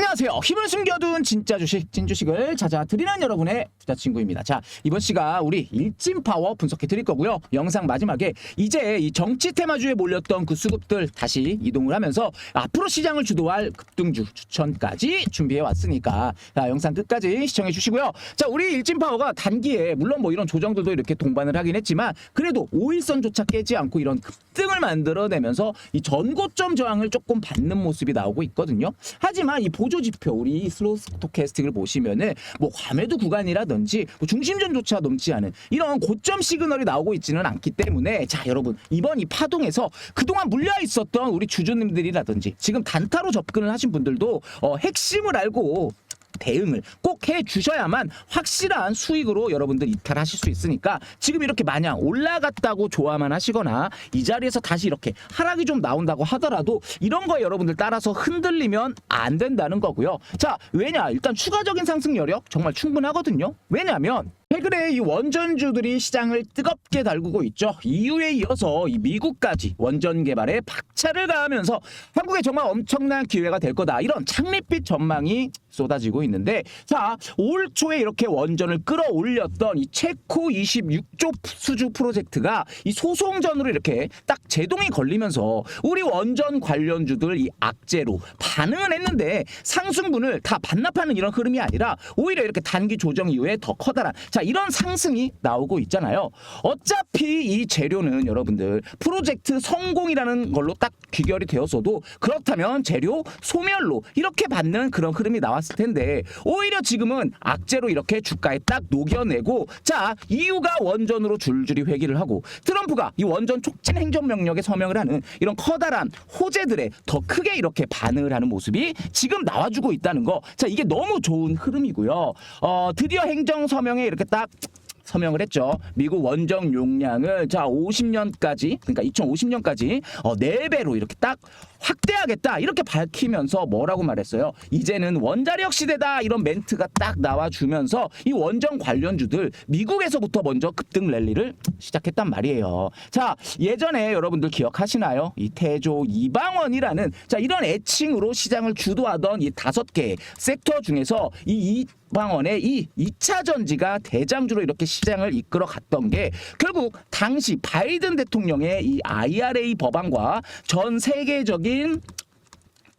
안녕하세요. 힘을 숨겨둔 진짜 주식, 찐주식을 찾아드리는 여러분의 투자 친구입니다. 자, 이번 시가 우리 일진 파워 분석해 드릴 거고요. 영상 마지막에 이제 이 정치 테마주에 몰렸던 그 수급들 다시 이동을 하면서 앞으로 시장을 주도할 급등주 추천까지 준비해 왔으니까 자, 영상 끝까지 시청해 주시고요. 자, 우리 일진 파워가 단기에 물론 뭐 이런 조정들도 이렇게 동반을 하긴 했지만 그래도 5일선조차 깨지 않고 이런 급등을 만들어내면서 이 전고점 저항을 조금 받는 모습이 나오고 있거든요. 하지만 이 보조 지표 우리 슬로우 스토캐스틱을 보시면은 뭐 과매도 구간이라든지 뭐 중심전조차 넘지 않은 이런 고점 시그널이 나오고 있지는 않기 때문에 자 여러분 이번 이 파동에서 그동안 물려 있었던 우리 주주님들이라든지 지금 단타로 접근을 하신 분들도 어, 핵심을 알고 대응을 꼭 해 주셔야만 확실한 수익으로 여러분들 이탈하실 수 있으니까 지금 이렇게 마냥 올라갔다고 좋아만 하시거나 이 자리에서 다시 이렇게 하락이 좀 나온다고 하더라도 이런 거 여러분들 따라서 흔들리면 안 된다는 거고요. 자, 왜냐? 일단 추가적인 상승 여력 정말 충분하거든요. 왜냐하면 최근에 이 원전주들이 시장을 뜨겁게 달구고 있죠. 이유에 이어서 이 미국까지 원전 개발에 박차를 가하면서 한국에 정말 엄청난 기회가 될 거다. 이런 창립빛 전망이 쏟아지고 있는데 자, 올 초에 이렇게 원전을 끌어올렸던 이 체코 26조 수주 프로젝트가 이 소송전으로 이렇게 딱 제동이 걸리면서 우리 원전 관련주들 이 악재로 반응을 했는데 상승분을 다 반납하는 이런 흐름이 아니라 오히려 이렇게 단기 조정 이후에 더 커다란 자 이런 상승이 나오고 있잖아요. 어차피 이 재료는 여러분들 프로젝트 성공이라는 걸로 딱 귀결이 되었어도 그렇다면 재료 소멸로 이렇게 받는 그런 흐름이 나왔을 텐데 오히려 지금은 악재로 이렇게 주가에 딱 녹여내고 자 이유가 원전으로 줄줄이 회귀를 하고 트럼프가 이 원전 촉진 행정 명령에 서명을 하는 이런 커다란 호재들에 더 크게 이렇게 반응을 하는 모습이 지금 나와주고 있다는 거. 자 이게 너무 좋은 흐름이고요. 어 드디어 행정 서명에 이렇게 딱 서명을 했죠. 미국 원정 용량을 자 50년까지 그러니까 2050년까지 어, 4배로 이렇게 딱 확대하겠다 이렇게 밝히면서 뭐라고 말했어요. 이제는 원자력 시대다 이런 멘트가 딱 나와주면서 이 원전 관련주들 미국에서부터 먼저 급등 랠리를 시작했단 말이에요. 자 예전에 여러분들 기억하시나요? 이 태조 이방원이라는 자 이런 애칭으로 시장을 주도하던 이 다섯 개 섹터 중에서 이 이 방원의 이 2차 전지가 대장주로 이렇게 시장을 이끌어 갔던 게 결국 당시 바이든 대통령의 이 IRA 법안과 전 세계적인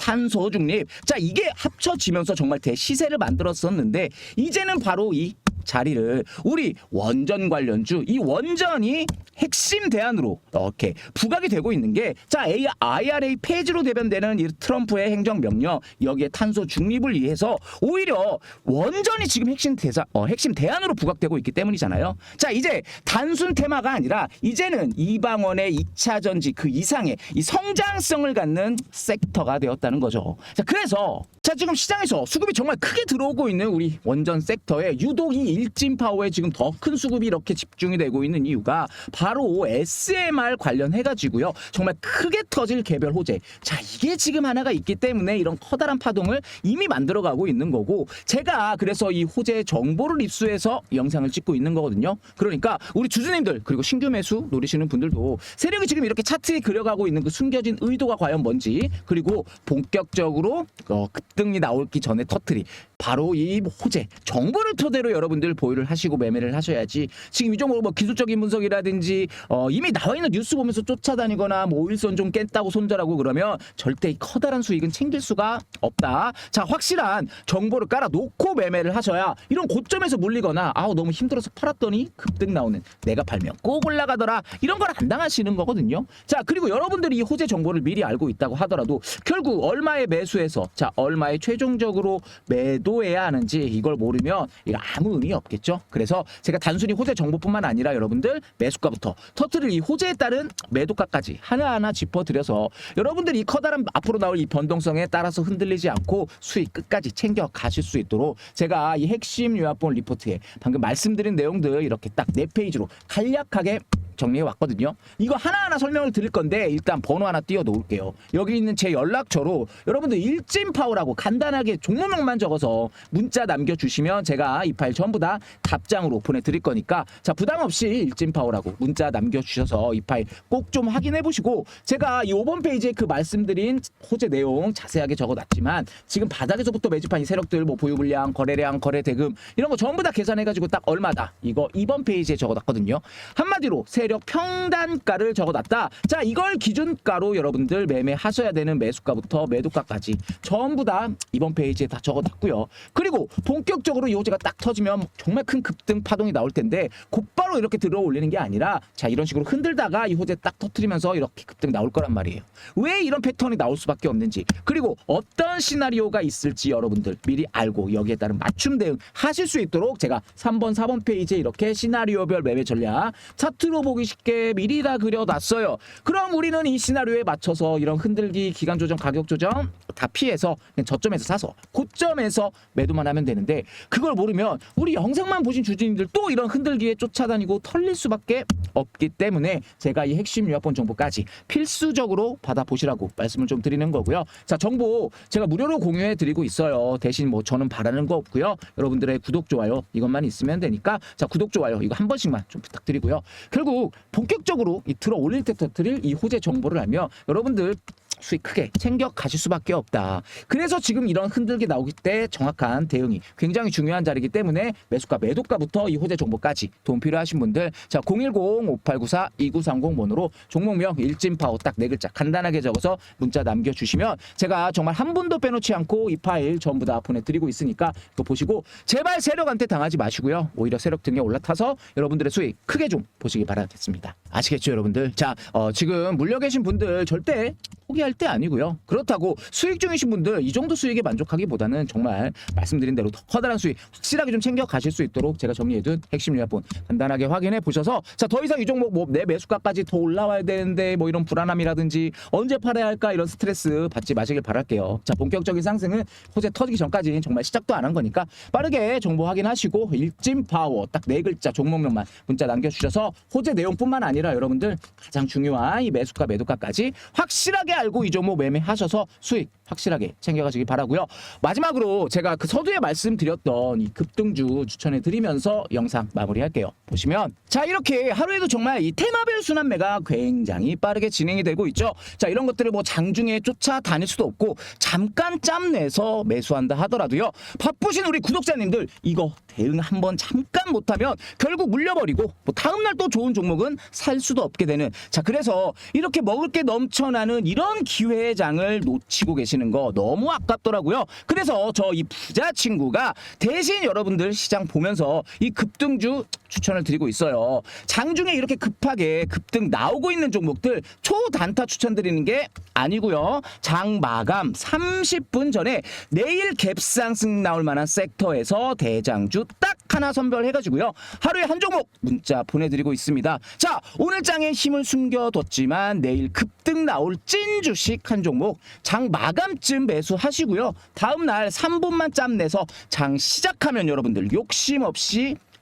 탄소 중립. 자, 이게 합쳐지면서 정말 대시세를 만들었었는데 이제는 바로 이 자리를 우리 원전 관련주 이 원전이 핵심 대안으로 이렇게 부각이 되고 있는 게 자 IRA 폐지로 대변되는 이 트럼프의 행정명령 여기에 탄소 중립을 위해서 오히려 원전이 지금 핵심 대사 어, 핵심 대안으로 부각되고 있기 때문이잖아요. 자 이제 단순 테마가 아니라 이제는 이방원의 2차 전지 그 이상의 이 성장성을 갖는 섹터가 되었다는 거죠. 자 그래서 자 지금 시장에서 수급이 정말 크게 들어오고 있는 우리 원전 섹터에 유독 이 일진 파워에 지금 더 큰 수급이 이렇게 집중이 되고 있는 이유가 바로 SMR 관련해 가지고요. 정말 크게 터질 개별 호재. 자, 이게 지금 하나가 있기 때문에 이런 커다란 파동을 이미 만들어 가고 있는 거고 제가 그래서 이 호재 정보를 입수해서 영상을 찍고 있는 거거든요. 그러니까 우리 주주님들 그리고 신규 매수 노리시는 분들도 세력이 지금 이렇게 차트에 그려가고 있는 그 숨겨진 의도가 과연 뭔지 그리고 본격적으로 어, 급등이 나오기 전에 터트리 바로 이 호재 정보를 토대로 여러분들 보유를 하시고 매매를 하셔야지 지금 이 정도 뭐 기술적인 분석이라든지 어, 이미 나와 있는 뉴스 보면서 쫓아다니거나 뭐 오일선 좀 깼다고 손절하고 그러면 절대 이 커다란 수익은 챙길 수가 없다. 자 확실한 정보를 깔아 놓고 매매를 하셔야 이런 고점에서 물리거나 아우 너무 힘들어서 팔았더니 급등 나오는 내가 팔면 꼭 올라가더라 이런 걸 안 당하시는 거거든요. 자 그리고 여러분들이 이 호재 정보를 미리 알고 있다고 하더라도 결국 얼마에 매수해서 자 얼마에 최종적으로 매도 해야 하는지 이걸 모르면 이거 아무 의미 없겠죠. 그래서 제가 단순히 호재 정보뿐만 아니라 여러분들 매수가부터 터트릴 이 호재에 따른 매도가까지 하나하나 짚어드려서 여러분들이 이 커다란 앞으로 나올 이 변동성에 따라서 흔들리지 않고 수익 끝까지 챙겨 가실 수 있도록 제가 이 핵심 요약본 리포트에 방금 말씀드린 내용들 이렇게 딱 네 페이지로 간략하게 정리해 왔거든요. 이거 하나하나 설명을 드릴 건데 일단 번호 하나 띄워 놓을게요. 여기 있는 제 연락처로 여러분들 일진파워라고 간단하게 종목명만 적어서 문자 남겨 주시면 제가 이 파일 전부 다 답장으로 보내 드릴 거니까 자, 부담 없이 일진파워라고 문자 남겨 주셔서 이 파일 꼭 좀 확인해 보시고 제가 이 5번 페이지에 그 말씀드린 호재 내용 자세하게 적어 놨지만 지금 바닥에서부터 매집한 이 세력들 뭐 보유 물량, 거래량, 거래 대금 이런 거 전부 다 계산해 가지고 딱 얼마다. 이거 2번 페이지에 적어 놨거든요. 한마디로 세력 평단가를 적어 놨다. 자, 이걸 기준가로 여러분들 매매하셔야 되는 매수가부터 매도가까지 전부 다 이번 페이지에 다 적어 놨고요. 그리고 본격적으로 이 호재가 딱 터지면 정말 큰 급등 파동이 나올 텐데 곧바로 이렇게 들어 올리는 게 아니라 자, 이런 식으로 흔들다가 이 호재 딱 터트리면서 이렇게 급등 나올 거란 말이에요. 왜 이런 패턴이 나올 수밖에 없는지 그리고 어떤 시나리오가 있을지 여러분들 미리 알고 여기에 따른 맞춤 대응 하실 수 있도록 제가 3번, 4번 페이지에 이렇게 시나리오별 매매 전략 차트로 보기 쉽게 미리 다 그려놨어요. 그럼 우리는 이 시나리오에 맞춰서 이런 흔들기, 기간 조정, 가격 조정 다 피해서 저점에서 사서 고점에서 매도만 하면 되는데 그걸 모르면 우리 영상만 보신 주주님들 또 이런 흔들기에 쫓아다니고 털릴 수밖에 없기 때문에 제가 이 핵심 요약본 정보까지 필수적으로 받아보시라고 말씀을 좀 드리는 거고요. 자, 정보 제가 무료로 공유해 드리고 있어요. 대신 뭐 저는 바라는 거 없고요. 여러분들의 구독, 좋아요 이것만 있으면 되니까 자, 구독, 좋아요 이거 한 번씩만 좀 부탁드리고요. 결국 본격적으로 이 들어 올릴 때 터뜨릴 이 호재 정보를 알면 여러분들 수익 크게 챙겨 가실 수밖에 없다. 그래서 지금 이런 흔들기 나오기 때 정확한 대응이 굉장히 중요한 자리이기 때문에 매수가 매도가부터 이 호재 정보까지 도움 필요하신 분들 자 010-5894-2930 번호로 종목명 일진파워 딱 네 글자 간단하게 적어서 문자 남겨주시면 제가 정말 한 분도 빼놓지 않고 이 파일 전부 다 보내드리고 있으니까 그거 보시고 제발 세력한테 당하지 마시고요. 오히려 세력 등에 올라타서 여러분들의 수익 크게 좀 보시기 바라겠습니다. 아시겠죠 여러분들? 자 어, 지금 물려 계신 분들 절대 포기할 때 아니고요. 그렇다고 수익 중이신 분들 이 정도 수익에 만족하기보다는 정말 말씀드린 대로 더 커다란 수익 확실하게 좀 챙겨 가실 수 있도록 제가 정리해둔 핵심 요약본 간단하게 확인해 보셔서 자 더 이상 이 종목 뭐 내 매수가까지 더 올라와야 되는데 뭐 이런 불안함이라든지 언제 팔아야 할까 이런 스트레스 받지 마시길 바랄게요. 자 본격적인 상승은 호재 터지기 전까지 정말 시작도 안 한 거니까 빠르게 정보 확인하시고 일진 파워 딱 네 글자 종목명만 문자 남겨주셔서 호재 내용뿐만 아니라 여러분들 가장 중요한 이 매수가 매도가까지 확실하게 알고 이 종목 매매하셔서 수익 확실하게 챙겨가시기 바라고요. 마지막으로 제가 그 서두에 말씀드렸던 이 급등주 추천해 드리면서 영상 마무리할게요. 보시면 자 이렇게 하루에도 정말 이 테마별 순환매가 굉장히 빠르게 진행이 되고 있죠. 자 이런 것들을 뭐 장중에 쫓아다닐 수도 없고 잠깐 짬 내서 매수한다 하더라도요. 바쁘신 우리 구독자님들 이거 대응 한번 잠깐 못하면 결국 물려버리고 뭐 다음날 또 좋은 종목은 살 수도 없게 되는 자 그래서 이렇게 먹을 게 넘쳐나는 이런 기회의 장을 놓치고 계시는 거 너무 아깝더라고요. 그래서 저 이 부자 친구가 대신 여러분들 시장 보면서 이 급등주 추천을 드리고 있어요. 장중에 이렇게 급하게 급등 나오고 있는 종목들 초단타 추천드리는 게 아니고요. 장 마감 30분 전에 내일 갭상승 나올 만한 섹터에서 대장주 딱 하나 선별해가지고요. 하루에 한 종목 문자 보내드리고 있습니다. 자, 오늘 장에 힘을 숨겨뒀지만 내일 급등 나올 찐 주식 한 종목 장 마감 쯤 매수하시고요. 다음날 3분만 짬 내서 장 시작하면 여러분들 욕심 없이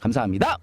감사합니다.